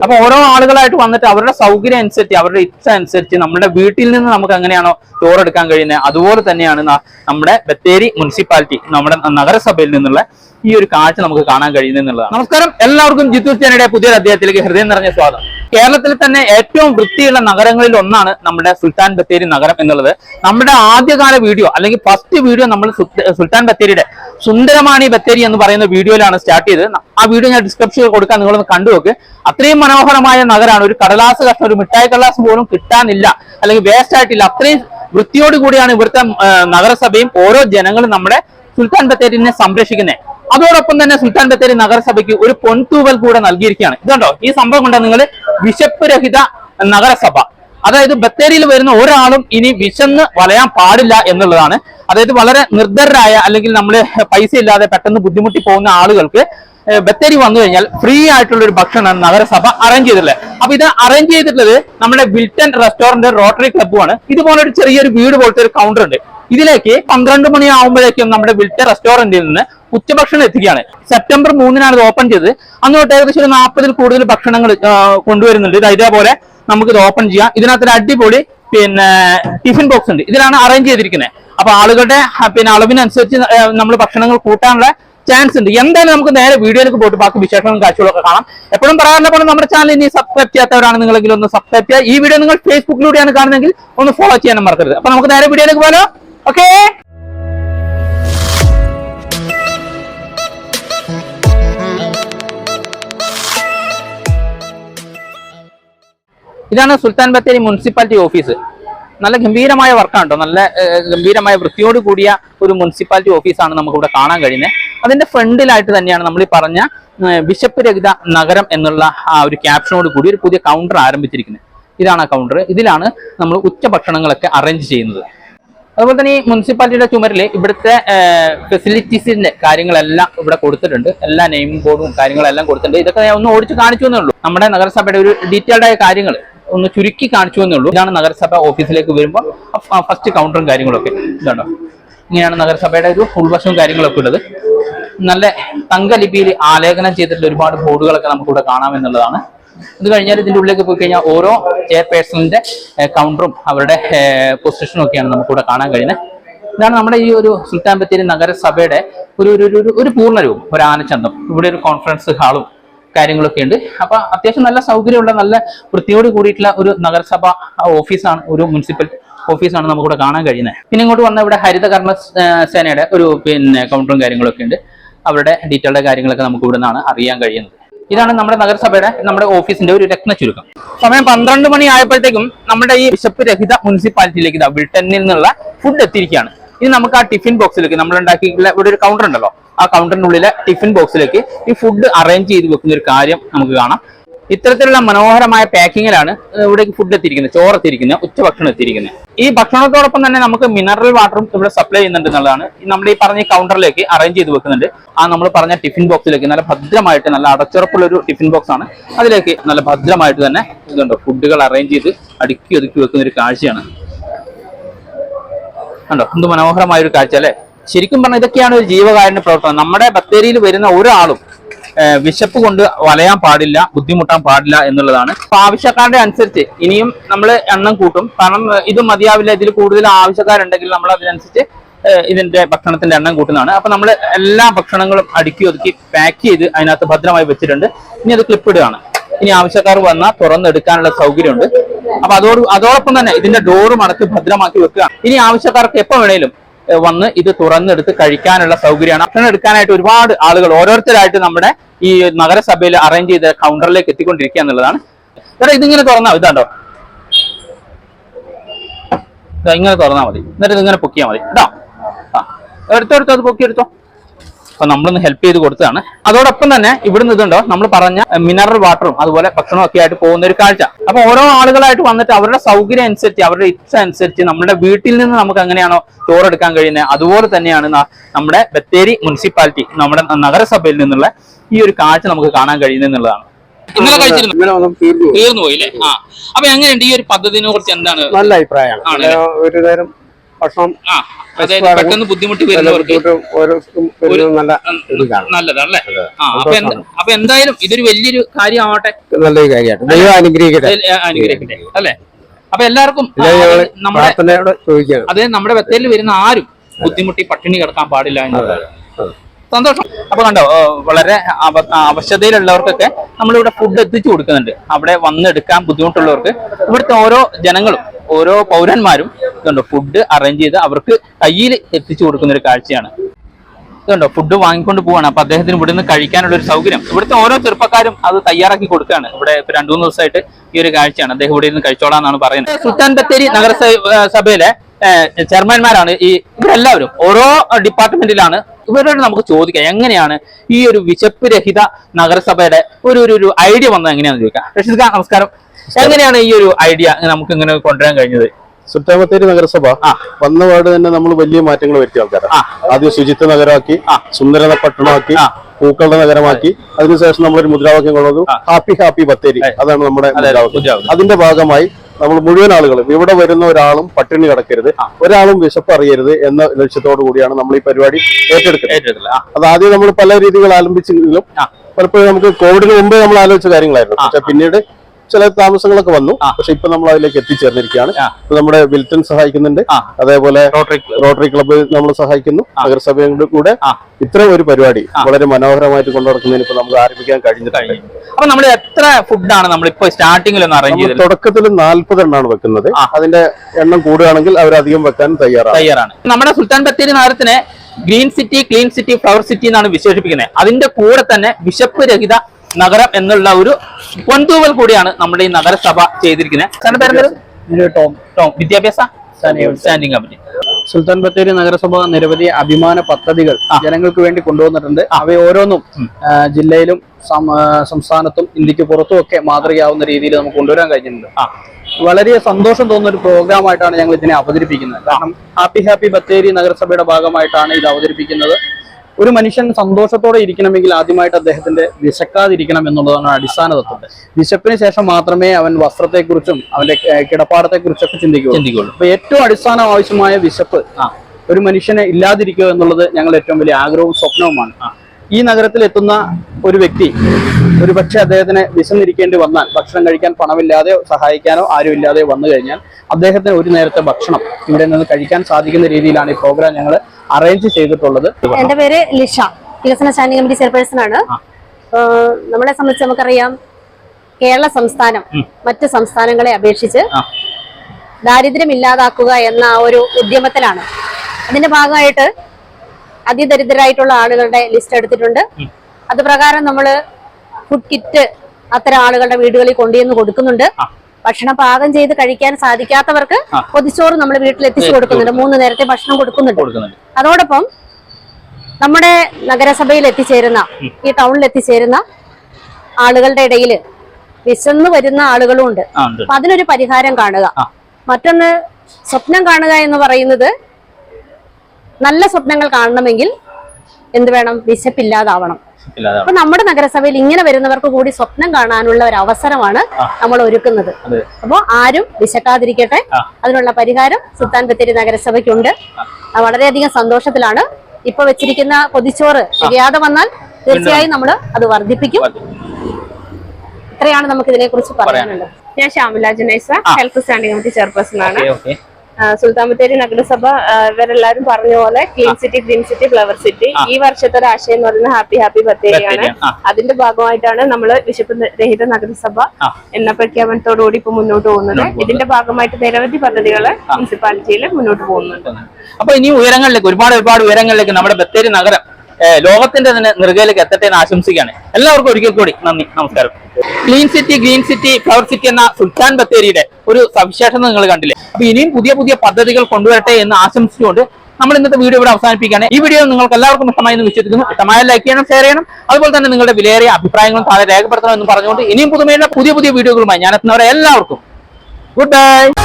അപ്പൊ ഓരോ ആളുകളായിട്ട് വന്നിട്ട് അവരുടെ സൗകര്യം അനുസരിച്ച് അവരുടെ ഇച്ഛ അനുസരിച്ച് നമ്മുടെ വീട്ടിൽ നിന്ന് നമുക്ക് എങ്ങനെയാണോ എടുക്കാൻ കഴിയുന്നത് അതുപോലെ തന്നെയാണ് നമ്മുടെ ബത്തേരി മുനിസിപ്പാലിറ്റി നമ്മുടെ നഗരസഭയിൽ നിന്നുള്ള ഈ ഒരു കാഴ്ച നമുക്ക് കാണാൻ കഴിയുന്നതാണ് നമസ്കാരം. എല്ലാവർക്കും ജിത്തു സേനയുടെ പുതിയൊരു അദ്ദേഹത്തിലേക്ക് ഹൃദയം നിറഞ്ഞ സ്വാഗതം. കേരളത്തിൽ തന്നെ ഏറ്റവും വൃത്തിയുള്ള നഗരങ്ങളിൽ ഒന്നാണ് നമ്മുടെ സുൽത്താൻ ബത്തേരി നഗരം എന്നുള്ളത്. നമ്മുടെ ആദ്യകാല വീഡിയോ അല്ലെങ്കിൽ ഫസ്റ്റ് വീഡിയോ നമ്മൾ സുൽത്താൻ ബത്തേരിയുടെ സുന്ദരമാണി ബത്തേരി എന്ന് പറയുന്ന വീഡിയോയിലാണ് സ്റ്റാർട്ട് ചെയ്തത്. ആ വീഡിയോ ഞാൻ ഡിസ്ക്രിപ്ഷനിൽ കൊടുക്കാൻ നിങ്ങളൊന്ന് കണ്ടുനോക്ക് അത്രയും മനോഹരമായ നഗരമാണ്. ഒരു കടലാസ് കഷ്ണം ഒരു മിഠായി കടലാസ് പോലും കിട്ടാനില്ല. അല്ലെങ്കിൽ വേസ്റ്റ് ആയിട്ടില്ല. അത്രയും വൃത്തിയോടുകൂടിയാണ് ഇവിടുത്തെ നഗരസഭയും ഓരോ ജനങ്ങളും നമ്മുടെ സുൽത്താൻ ബത്തേരിനെ സംരക്ഷിക്കുന്നത്. അതോടൊപ്പം തന്നെ സുൽത്താൻ ബത്തേരി നഗരസഭയ്ക്ക് ഒരു പൊൻതൂവൽ കൂടെ നൽകിയിരിക്കുകയാണ്. ഇതുണ്ടോ? ഈ സംഭവം കൊണ്ട് നിങ്ങൾ വിശപ്പ് രഹിത നഗരസഭ. അതായത് ബത്തേരിയിൽ വരുന്ന ഒരാളും ഇനി വിശന്ന് വളയാൻ പാടില്ല എന്നുള്ളതാണ്. അതായത് വളരെ നിർദ്ധരായ അല്ലെങ്കിൽ നമ്മൾ പൈസ ഇല്ലാതെ പെട്ടെന്ന് ബുദ്ധിമുട്ടി പോകുന്ന ആളുകൾക്ക് ബത്തേരി വന്നു കഴിഞ്ഞാൽ ഫ്രീ ആയിട്ടുള്ള ഒരു ഭക്ഷണമാണ് നഗരസഭ അറേഞ്ച് ചെയ്തിട്ടുള്ളത്. അപ്പൊ ഇത് അറേഞ്ച് ചെയ്തിട്ടുള്ളത് നമ്മുടെ വിൽട്ടൺ റെസ്റ്റോറന്റ് റോട്ടറി ക്ലബ്ബുമാണ്. ഇതുപോലെ ഒരു ചെറിയൊരു വീട് പോലത്തെ ഒരു കൗണ്ടർ ഉണ്ട്. ഇതിലേക്ക് പന്ത്രണ്ട് മണിയാവുമ്പോഴേക്കും നമ്മുടെ വിൽറ്റ റെസ്റ്റോറന്റിൽ നിന്ന് ഉച്ചഭക്ഷണം എത്തിക്കുകയാണ്. സെപ്റ്റംബർ മൂന്നിനാണ് ഇത് ഓപ്പൺ ചെയ്ത് അന്ന് തൊട്ട് ഏകദേശം ഒരു നാൽപ്പതിൽ കൂടുതൽ ഭക്ഷണങ്ങൾ കൊണ്ടുവരുന്നുണ്ട്. ഇത് ഇതേപോലെ നമുക്ക് ഇത് ഓപ്പൺ ചെയ്യാം. ഇതിനകത്ത് ഒരു അടിപൊളി പിന്നെ ടിഫിൻ ബോക്സ് ഉണ്ട്. ഇതിലാണ് അറേഞ്ച് ചെയ്തിരിക്കുന്നത്. അപ്പൊ ആളുകളുടെ പിന്നെ അളവിനനുസരിച്ച് നമ്മൾ ഭക്ഷണങ്ങൾ കൂട്ടാനുള്ള ചാൻസ് ഉണ്ട്. എന്തായാലും നമുക്ക് നേരെ വീഡിയോയിലേക്ക് പോയിട്ട് ബാക്കി വിശേഷങ്ങളും കാഴ്ചകളൊക്കെ കാണാം. എപ്പോഴും പറയാറുള്ള പോലെ നമ്മുടെ ചാനൽ ഇനി സബ്സ്ക്രൈബ് ചെയ്യാത്തവരാണ് നിങ്ങളെങ്കിലും ഒന്ന് സബ്സ്ക്രൈബ് ചെയ്യുക. ഈ വീഡിയോ നിങ്ങൾ ഫേസ്ബുക്കിലൂടെയാണ് കാണുന്നതെങ്കിൽ ഒന്ന് ഫോളോ ചെയ്യാനും മറക്കരുത്. അപ്പൊ നമുക്ക് നേരെ വീഡിയോയിലേക്ക് പോയാലോ? ഓക്കേ? ഇതാണ് സുൽത്താൻ ബത്തേരി മുനിസിപ്പാലിറ്റി ഓഫീസ്. നല്ല ഗംഭീരമായ വർക്കാണ് കേട്ടോ നല്ല ഗംഭീരമായ വൃത്തിയോട് കൂടിയ ഒരു മുനിസിപ്പാലിറ്റി ഓഫീസാണ് നമുക്ക് ഇവിടെ കാണാൻ കഴിയുന്നത്. അതിന്റെ ഫ്രണ്ടിലായിട്ട് തന്നെയാണ് നമ്മൾ ഈ പറഞ്ഞ ബിഷപ്പ് രഹിത നഗരം എന്നുള്ള ആ ഒരു ക്യാപ്ഷനോട് കൂടി ഒരു പുതിയ കൗണ്ടർ ആരംഭിച്ചിരിക്കുന്നത്. ഇതാണ് ആ കൗണ്ടർ ഇതിലാണ് നമ്മൾ ഉച്ചഭക്ഷണങ്ങളൊക്കെ അറേഞ്ച് ചെയ്യുന്നത്. അതുപോലെ തന്നെ ഈ മുനിസിപ്പാലിറ്റിയുടെ ചുമരിൽ ഇവിടുത്തെ ഫെസിലിറ്റീസിന്റെ കാര്യങ്ങളെല്ലാം ഇവിടെ കൊടുത്തിട്ടുണ്ട്. എല്ലാ നെയിം ബോർഡും കാര്യങ്ങളെല്ലാം കൊടുത്തിട്ടുണ്ട്. ഇതൊക്കെ ഞാൻ ഒന്ന് ഓടിച്ച് കാണിച്ചു എന്നേ ഉള്ളൂ. നമ്മുടെ നഗരസഭയുടെ ഒരു ഡീറ്റെയിൽഡ് ആയ കാര്യങ്ങൾ ഒന്ന് ചുരുക്കി കാണിച്ചു എന്നേ ഉള്ളൂ. ഇതാണ് നഗരസഭ ഓഫീസിലേക്ക് വരുമ്പോൾ ഫസ്റ്റ് കൗണ്ടറും കാര്യങ്ങളൊക്കെ. ഇതാണ്? ഇങ്ങനെയാണ് നഗരസഭയുടെ ഒരു ഉൾവശവും കാര്യങ്ങളൊക്കെ ഉള്ളത്. നല്ല തങ്കലിപിയിൽ ആലേഖനം ചെയ്തിട്ടുള്ള ഒരുപാട് ബോർഡുകളൊക്കെ നമുക്കിവിടെ കാണാമെന്നുള്ളതാണ് ഇത് കഴിഞ്ഞാൽ ഇതിന്റെ ഉള്ളിലേക്ക് പോയി കഴിഞ്ഞാൽ ഓരോ ചെയർ പേഴ്സണിന്റെ കൗണ്ടറും അവരുടെ പൊസിഷനും ഒക്കെയാണ് നമുക്കിവിടെ കാണാൻ കഴിയുന്നത്. ഇതാണ് നമ്മുടെ ഈ ഒരു സുൽത്താൻ ബത്തേരി നഗരസഭയുടെ ഒരു ഒരു ഒരു- ഒരു പൂർണരൂപം ഒരു ആനച്ചന്തം. ഇവിടെ ഒരു കോൺഫറൻസ് ഹാളും കാര്യങ്ങളൊക്കെ ഉണ്ട്. അപ്പൊ അത്യാവശ്യം നല്ല സൗകര്യമുള്ള നല്ല വൃത്തിയോട് കൂടിയിട്ടുള്ള ഒരു നഗരസഭ ഓഫീസാണ് ഒരു മുനിസിപ്പൽ ഓഫീസാണ് നമുക്കിവിടെ കാണാൻ കഴിയുന്നത്. പിന്നെ ഇങ്ങോട്ട് വന്ന ഇവിടെ ഹരിതകർമ്മ കർമ്മ സേനയുടെ ഒരു പിന്നെ കൗണ്ടറും കാര്യങ്ങളൊക്കെ ഉണ്ട്. അവരുടെ ഡീറ്റെയിൽഡ് കാര്യങ്ങളൊക്കെ നമുക്ക് ഇവിടെ നിന്നാണ് അറിയാൻ കഴിയുന്നത്. ഇതാണ് നമ്മുടെ നഗരസഭയുടെ നമ്മുടെ ഓഫീസിന്റെ ഒരു രത്ന ചുരുക്കം. സമയം പന്ത്രണ്ട് മണി ആയപ്പോഴത്തേക്കും നമ്മുടെ ഈ വിശപ്പ് രഹിത മുനിസിപ്പാലിറ്റിയിലേക്ക് ഇതാ ബ്രിട്ടനിൽ നിന്നുള്ള ഫുഡ് എത്തിയിരിക്കുകയാണ്. ഇനി നമുക്ക് ആ ടിഫിൻ ബോക്സിലേക്ക് നമ്മൾ ഉണ്ടാക്കിയിട്ടുള്ള ഇവിടെ ഒരു കൗണ്ടർ ഉണ്ടല്ലോ. ആ കൗണ്ടറിനുള്ളിലെ ടിഫിൻ ബോക്സിലേക്ക് ഈ ഫുഡ് അറേഞ്ച് ചെയ്ത് വെക്കുന്ന ഒരു കാര്യം നമുക്ക് കാണാം. ഇത്തരത്തിലുള്ള മനോഹരമായ പാക്കിങ്ങിലാണ് ഇവിടെ ഫുഡ് എത്തിയിരിക്കുന്നത് ചോറ് എത്തിയിരിക്കുന്നത് ഉച്ചഭക്ഷണം എത്തിയിരിക്കുന്നത്. ഈ ഭക്ഷണത്തോടൊപ്പം തന്നെ നമുക്ക് മിനറൽ വാട്ടറും ഇവിടെ സപ്ലൈ ചെയ്യുന്നുണ്ട് എന്നുള്ളതാണ്. നമ്മൾ ഈ പറഞ്ഞ കൗണ്ടറിലേക്ക് അറേഞ്ച് ചെയ്ത് വെക്കുന്നുണ്ട്. ആ നമ്മൾ പറഞ്ഞ ടിഫിൻ ബോക്സിലേക്ക് നല്ല ഭദ്രമായിട്ട് നല്ല അടച്ചുറപ്പുള്ള ഒരു ടിഫിൻ ബോക്സ് ആണ്. അതിലേക്ക് നല്ല ഭദ്രമായിട്ട് തന്നെ ഇതുണ്ട് ഫുഡുകൾ അറേഞ്ച് ചെയ്ത് അടുക്കി ഒതുക്കി വെക്കുന്ന ഒരു കാഴ്ചയാണ്. കണ്ടോ എന്ത് മനോഹരമായ ഒരു കാഴ്ച അല്ലേ? ശരിക്കും പറഞ്ഞാൽ ഇതൊക്കെയാണ് ഒരു ജീവകാരുണ്യ പ്രവർത്തനം. നമ്മുടെ ബത്തേരിയിൽ വരുന്ന ഒരാളും വിശപ്പ് കൊണ്ട് വലയാൻ പാടില്ല ബുദ്ധിമുട്ടാൻ പാടില്ല എന്നുള്ളതാണ്. അപ്പൊ ആവശ്യക്കാരുടെ അനുസരിച്ച് ഇനിയും നമ്മൾ എണ്ണം കൂട്ടും. കാരണം ഇത് മതിയാവില്ല ഇതിൽ കൂടുതൽ ആവശ്യക്കാരുണ്ടെങ്കിൽ നമ്മൾ അതിനനുസരിച്ച് ഇതിന്റെ ഭക്ഷണത്തിന്റെ എണ്ണം കൂട്ടുന്നതാണ്. അപ്പൊ നമ്മൾ എല്ലാ ഭക്ഷണങ്ങളും അടുക്കി ഒതുക്കി പാക്ക് ചെയ്ത് അതിനകത്ത് ഭദ്രമായി വെച്ചിട്ടുണ്ട്. ഇനി അത് ക്ലിപ്പ് ഇടുകയാണ്. ഇനി ആവശ്യക്കാർ വന്നാൽ തുറന്നെടുക്കാനുള്ള സൗകര്യമുണ്ട്. അപ്പൊ അതോട് അതോടൊപ്പം തന്നെ ഇതിന്റെ ഡോറും അടച്ച് ഭദ്രമാക്കി വെക്കുക ഇനി ആവശ്യക്കാർക്ക് എപ്പോ വേണേലും വന്ന് ഇത് തുറന്നെടുത്ത് കഴിക്കാനുള്ള സൗകര്യമാണ്. ഭക്ഷണം എടുക്കാനായിട്ട് ഒരുപാട് ആളുകൾ ഓരോരുത്തരായിട്ട് നമ്മുടെ ഈ നഗരസഭയിൽ അറേഞ്ച് ചെയ്ത കൗണ്ടറിലേക്ക് എത്തിക്കൊണ്ടിരിക്കുക എന്നുള്ളതാണ്. ചേട്ടാ ഇതിങ്ങനെ തുറന്നാ ഇതാണ്ടോ? ഇതാ ഇങ്ങനെ തുറന്നാൽ മതി. എന്നിട്ട് ഇതിങ്ങനെ പൊക്കിയാൽ മതി. കേട്ടോ ആ എടുത്തോ എടുത്തോ അത് പൊക്കി എടുത്തോ അപ്പൊ നമ്മളൊന്ന് ഹെൽപ്പ് ചെയ്ത് കൊടുത്തതാണ്. അതോടൊപ്പം തന്നെ ഇവിടുന്ന് ഇതുണ്ടോ നമ്മൾ പറഞ്ഞ മിനറൽ വാട്ടറും അതുപോലെ ഭക്ഷണവും ഒക്കെ ആയിട്ട് പോകുന്ന ഒരു കാഴ്ച. അപ്പൊ ഓരോ ആളുകളായിട്ട് വന്നിട്ട് അവരുടെ സൗകര്യം അനുസരിച്ച് അവരുടെ ഇച്ഛ അനുസരിച്ച് നമ്മുടെ വീട്ടിൽ നിന്ന് നമുക്ക് എങ്ങനെയാണോ ചോറെടുക്കാൻ കഴിയുന്നത് അതുപോലെ തന്നെയാണ് നമ്മുടെ ബത്തേരി മുനിസിപ്പാലിറ്റി നമ്മുടെ നഗരസഭയിൽ നിന്നുള്ള ഈ ഒരു കാഴ്ച നമുക്ക് കാണാൻ കഴിയുന്നത് എന്നുള്ളതാണ്. ഇന്നലെ കഴിച്ചിരുന്നു? തീർന്നു പോയി. തീർന്നു പോയില്ലേ ആ. അപ്പൊ എങ്ങനെയുണ്ട് ഈ ഒരു പദ്ധതിനെ കുറിച്ച് എന്താണ്? നല്ല അഭിപ്രായമാണ്. ഒരു നേരം ഭക്ഷണം പെട്ടെന്ന് ബുദ്ധിമുട്ട് വരുന്നവർക്ക്. അപ്പൊ എന്തായാലും ഇതൊരു വലിയൊരു കാര്യമാവട്ടെ? നല്ലൊരു കാര്യമാണ് ദൈവം അനുഗ്രഹിക്കട്ടെ. അല്ലെ അനുഗ്രഹിക്കട്ടെ അല്ലേ? അപ്പൊ എല്ലാവർക്കും നമ്മുടെ അതെ നമ്മുടെ ബത്തേരിൽ വരുന്ന ആരും ബുദ്ധിമുട്ടി പട്ടിണി കിടക്കാൻ പാടില്ല എന്നുള്ളത്. സന്തോഷം. അപ്പൊ കണ്ടോ വളരെ അവ- അവശതയിലുള്ളവർക്കൊക്കെ നമ്മളിവിടെ ഫുഡ് എത്തിച്ചു കൊടുക്കുന്നുണ്ട്. അവിടെ വന്നെടുക്കാൻ ബുദ്ധിമുട്ടുള്ളവർക്ക് ഇവിടുത്തെ ഓരോ ജനങ്ങളും ഓരോ പൗരന്മാരും ഇതുണ്ടോ ഫുഡ് അറേഞ്ച് ചെയ്ത് അവർക്ക് കയ്യിൽ എത്തിച്ചു കൊടുക്കുന്ന ഒരു കാഴ്ചയാണ്. ഇതുണ്ടോ ഫുഡ് വാങ്ങിക്കൊണ്ട് പോവാണ്. അപ്പൊ അദ്ദേഹത്തിന് ഇവിടെ നിന്ന് കഴിക്കാനുള്ള ഒരു സൗകര്യം. ഇവിടുത്തെ ഓരോ ചെറുപ്പക്കാരും അത് തയ്യാറാക്കി കൊടുക്കുകയാണ്. ഇവിടെ ഇപ്പൊ രണ്ടു മൂന്ന് ദിവസമായിട്ട് ഈ ഒരു കാഴ്ചയാണ്. അദ്ദേഹം ഇവിടെ നിന്ന് കഴിച്ചോളാന്നാണ് പറയുന്നത്. സുൽത്താൻ ബത്തേരി നഗരസഭയിലെ ചെയർമാൻമാരാണ് ഈ ഇവരെല്ലാവരും. ഓരോ ഡിപ്പാർട്ട്മെന്റിലാണ് ഇവരോട് നമുക്ക് ചോദിക്കാം എങ്ങനെയാണ് ഈ ഒരു വിശപ്പ് രഹിത നഗരസഭയുടെ ഒരു ഒരു ഐഡിയ വന്നത് എങ്ങനെയാണെന്ന് ചോദിക്കാം. റഷീദ് നമസ്കാരം. എങ്ങനെയാണ് ഈ ഒരു ഐഡിയ നമുക്ക് ഇങ്ങനെ കൊണ്ടുവരാൻ കഴിഞ്ഞത്? സുൽത്താമത്തേരി നഗരസഭ വന്ന വന്നപാട് തന്നെ നമ്മൾ വലിയ മാറ്റങ്ങൾ വരുത്തിയ ആൾക്കാരാണ് ആദ്യം ശുചിത്വ നഗരമാക്കി. സുന്ദര പട്ടണമാക്കി പൂക്കളുടെ നഗരമാക്കി അതിനുശേഷം നമ്മളൊരു മുദ്രാവാക്യം കൊണ്ടു ഹാപ്പി ഹാപ്പി ബത്തേരി അതാണ് നമ്മുടെ മുദ്രാവാക്യം. അതിന്റെ ഭാഗമായി നമ്മൾ മുഴുവൻ ആളുകളും ഇവിടെ വരുന്ന ഒരാളും പട്ടിണി കിടക്കരുത് ഒരാളും വിശപ്പ് അറിയരുത് എന്ന ലക്ഷ്യത്തോടു കൂടിയാണ് നമ്മൾ ഈ പരിപാടി ഏറ്റെടുക്കുന്നത്. അത് ആദ്യം നമ്മൾ പല രീതികൾ ആലംബിച്ചെങ്കിലും. പലപ്പോഴും നമുക്ക് കോവിഡിന് മുമ്പേ നമ്മൾ ആലോചിച്ച കാര്യങ്ങളായിരുന്നു. പക്ഷെ പിന്നീട് ചില താമസങ്ങളൊക്കെ വന്നു. പക്ഷെ ഇപ്പൊ നമ്മൾ അതിലേക്ക് എത്തിച്ചേർന്നിരിക്കുകയാണ്. ഇപ്പൊ നമ്മുടെ വിൽട്ടൺ സഹായിക്കുന്നുണ്ട്. അതേപോലെ റോട്ടറി ക്ലബ് ക്ലബ്ബ് നമ്മൾ സഹായിക്കുന്നു. നഗരസഭയുടെ കൂടെ ഇത്ര ഇത്തരം ഒരു പരിപാടി വളരെ മനോഹരമായിട്ട് കൊണ്ടുനടക്കുന്നതിന് ഇപ്പൊ നമുക്ക് ആരംഭിക്കാൻ കഴിഞ്ഞിട്ടുണ്ട്. അപ്പൊ നമ്മൾ എത്ര ഫുഡാണ് നമ്മളിപ്പോ സ്റ്റാർട്ടിങ്ങിൽ ഒന്ന് അറേഞ്ച് ചെയ്തത് തുടക്കത്തിൽ നാല്പത് എണ്ണാണ് വെക്കുന്നത്. അതിന്റെ എണ്ണം കൂടുകയാണെങ്കിൽ അവർ അധികം വെക്കാൻ തയ്യാറാണ്. തയ്യാറാണ്. നമ്മുടെ Sultan Bathery നഗരത്തിനെ green city clean city flower city എന്നാണ് വിശേഷിപ്പിക്കുന്നത്. അതിന്റെ കൂടെ തന്നെ വിശപ്പ് രഹിത നഗരം എന്നുള്ള ഒരു പൊൻതൂവൽ കൂടിയാണ് നമ്മുടെ ഈ നഗരസഭ ചെയ്തിരിക്കുന്നത്. ടോം. ടോം. വിദ്യാഭ്യാസ? Standing committee. സുൽത്താൻ ബത്തേരി നഗരസഭ നിരവധി അഭിമാന പദ്ധതികൾ ജനങ്ങൾക്ക് വേണ്ടി കൊണ്ടുവന്നിട്ടുണ്ട്. അവ ഓരോന്നും ജില്ലയിലും സംസ്ഥാനത്തും ഇന്ത്യയ്ക്ക് പുറത്തും ഒക്കെ മാതൃകയാവുന്ന രീതിയിൽ നമുക്ക് കൊണ്ടുവരാൻ കഴിഞ്ഞിട്ടുണ്ട്. വളരെ സന്തോഷം തോന്നുന്ന ഒരു പ്രോഗ്രാം ആയിട്ടാണ് ഞങ്ങൾ ഇതിനെ അവതരിപ്പിക്കുന്നത്. കാരണം ഹാപ്പി ഹാപ്പി ബത്തേരി നഗരസഭയുടെ ഭാഗമായിട്ടാണ് ഇത് അവതരിപ്പിക്കുന്നത്. ഒരു മനുഷ്യൻ സന്തോഷത്തോടെ ഇരിക്കണമെങ്കിൽ ആദ്യമായിട്ട് അദ്ദേഹത്തിന്റെ വിശക്കാതിരിക്കണം എന്നുള്ളതാണ് അടിസ്ഥാന തത്വം. വിശപ്പിന് ശേഷം മാത്രമേ അവൻ വസ്ത്രത്തെക്കുറിച്ചും അവന്റെ കിടപ്പാടത്തെക്കുറിച്ചൊക്കെ ചിന്തിക്കുകയുള്ളൂ. ചിന്തിക്കുള്ളൂ അപ്പൊ ഏറ്റവും അടിസ്ഥാന ആവശ്യമായ വിശപ്പ് ആ. ഒരു മനുഷ്യനെ ഇല്ലാതിരിക്കുക എന്നുള്ളത് ഞങ്ങൾ ഏറ്റവും വലിയ ആഗ്രഹവും സ്വപ്നവുമാണ്. ഈ നഗരത്തിൽ എത്തുന്ന ഒരു വ്യക്തി ഒരു പക്ഷേ അദ്ദേഹത്തിന് വിശന്നിരിക്കേണ്ടി വന്നാൽ ഭക്ഷണം കഴിക്കാൻ പണമില്ലാതെ സഹായിക്കാനോ ആരും ഇല്ലാതെ വന്നു കഴിഞ്ഞാൽ അദ്ദേഹത്തിന് ഒരു നേരത്തെ ഭക്ഷണം ഇവിടെ നിന്ന് കഴിക്കാൻ സാധിക്കുന്ന രീതിയിലാണ് ഈ പ്രോഗ്രാം ഞങ്ങൾ അറേഞ്ച് ചെയ്തിട്ടുള്ളത്. എന്റെ പേര് ലിഷ. വികസന സ്റ്റാൻഡിംഗ് കമ്മിറ്റി ചെയർപേഴ്സൺ ആണ്. നമ്മളെ സംബന്ധിച്ച് നമുക്കറിയാം കേരള സംസ്ഥാനം മറ്റ് സംസ്ഥാനങ്ങളെ അപേക്ഷിച്ച് ദാരിദ്ര്യം ഇല്ലാതാക്കുക എന്ന ഒരു ഉദ്യമത്തിലാണ്. അതിന്റെ ഭാഗമായിട്ട് അതിദരിദ്രരായിട്ടുള്ള ആളുകളുടെ ലിസ്റ്റ് എടുത്തിട്ടുണ്ട്. അത് പ്രകാരം നമ്മൾ ഫുഡ് കിറ്റ് അത്തരം ആളുകളുടെ വീടുകളിൽ കൊണ്ടുവന്ന് കൊടുക്കുന്നുണ്ട്. ഭക്ഷണം പാകം ചെയ്ത് കഴിക്കാൻ സാധിക്കാത്തവർക്ക് പൊതിച്ചോറ് നമ്മൾ വീട്ടിൽ എത്തിച്ചു കൊടുക്കുന്നുണ്ട്. മൂന്ന് നേരത്തെ ഭക്ഷണം കൊടുക്കുന്നുണ്ട്. അതോടൊപ്പം നമ്മുടെ നഗരസഭയിൽ എത്തിച്ചേരുന്ന ഈ ടൗണിൽ എത്തിച്ചേരുന്ന ആളുകളുടെ ഇടയിൽ വിശന്നു വരുന്ന ആളുകളും ഉണ്ട്. അപ്പൊ അതിനൊരു പരിഹാരം കാണുക. മറ്റൊന്ന് സ്വപ്നം കാണുക എന്ന് പറയുന്നത് നല്ല സ്വപ്നങ്ങൾ കാണണമെങ്കിൽ എന്ത് വേണം? വിശപ്പില്ലാതാവണം. അപ്പൊ നമ്മുടെ നഗരസഭയിൽ ഇങ്ങനെ വരുന്നവർക്ക് കൂടി സ്വപ്നം കാണാനുള്ള ഒരു അവസരമാണ് നമ്മൾ ഒരുക്കുന്നത്. അതെ. അപ്പോ ആരും വിശക്കാതിരിക്കട്ടെ. അതിനുള്ള പരിഹാരം സുൽത്താൻ ബത്തേരി നഗരസഭയ്ക്കുണ്ട് വളരെയധികം സന്തോഷത്തിലാണ്. ഇപ്പൊ വെച്ചിരിക്കുന്ന പൊതിച്ചോറ് തികയാതെ വന്നാൽ തീർച്ചയായും നമ്മൾ അത് വർദ്ധിപ്പിക്കും. ഇത്രയാണ് നമുക്ക് ഇതിനെ കുറിച്ച് പറയാനുള്ളത്. ഞാൻ Shyamala Janesa health standing committee chairperson ആണ്. ഓക്കെ ഓക്കെ സുൽത്താൻ ബത്തേരി നഗരസഭ ഇവരെല്ലാരും പറഞ്ഞ പോലെ clean city green city flower city ഈ വർഷത്തെ ഒരു ആശയം എന്ന് പറയുന്നത് ഹാപ്പി ഹാപ്പി ബത്തേരിയാണ്. അതിന്റെ ഭാഗമായിട്ടാണ് നമ്മൾ വിശപ്പ് രഹിത നഗരസഭ. എന്ന പ്രഖ്യാപനത്തോടുകൂടി ഇപ്പൊ മുന്നോട്ട് പോകുന്നത്. ഇതിന്റെ ഭാഗമായിട്ട് നിരവധി പദ്ധതികൾ മുനിസിപ്പാലിറ്റിയിൽ മുന്നോട്ട് പോകുന്നുണ്ട്. അപ്പൊ ഇനി ഉയരങ്ങളിലേക്ക് ഒരുപാട് ഒരുപാട് ഉയരങ്ങളിലേക്ക് നമ്മുടെ ബത്തേരി നഗരം ലോകത്തിന്റെ തന്നെ നെറുകയിലേക്ക് എത്തട്ടെ എന്ന് ആശംസിക്കുകയാണ്. എല്ലാവർക്കും ഒരിക്കൽ കൂടി നന്ദി നമസ്കാരം. Clean city green city flower city എന്ന സുൽത്താൻ ബത്തേരിയുടെ ഒരു സവിശേഷത നിങ്ങൾ കണ്ടില്ലേ? അപ്പൊ ഇനിയും പുതിയ പുതിയ പദ്ധതികൾ കൊണ്ടുവരട്ടെ എന്ന് ആശംസിച്ചുകൊണ്ട് നമ്മൾ ഇന്നത്തെ വീഡിയോ ഇവിടെ അവസാനിപ്പിക്കുകയാണ്. ഈ വീഡിയോ നിങ്ങൾക്ക് എല്ലാവർക്കും ഇഷ്ടമായി എന്ന് വിശ്വസിക്കുന്നു. ഇഷ്ടമായ ലൈക്ക് ചെയ്യണം ഷെയർ ചെയ്യണം. അതുപോലെ തന്നെ നിങ്ങളുടെ വിലയേറിയ അഭിപ്രായങ്ങളും താഴെ രേഖപ്പെടുത്തണം എന്ന് പറഞ്ഞുകൊണ്ട് ഇനിയും പുതുമയുള്ള പുതിയ പുതിയ വീഡിയോകളുമായി ഞാൻ എത്തുന്നവരെ എല്ലാവർക്കും. Good bye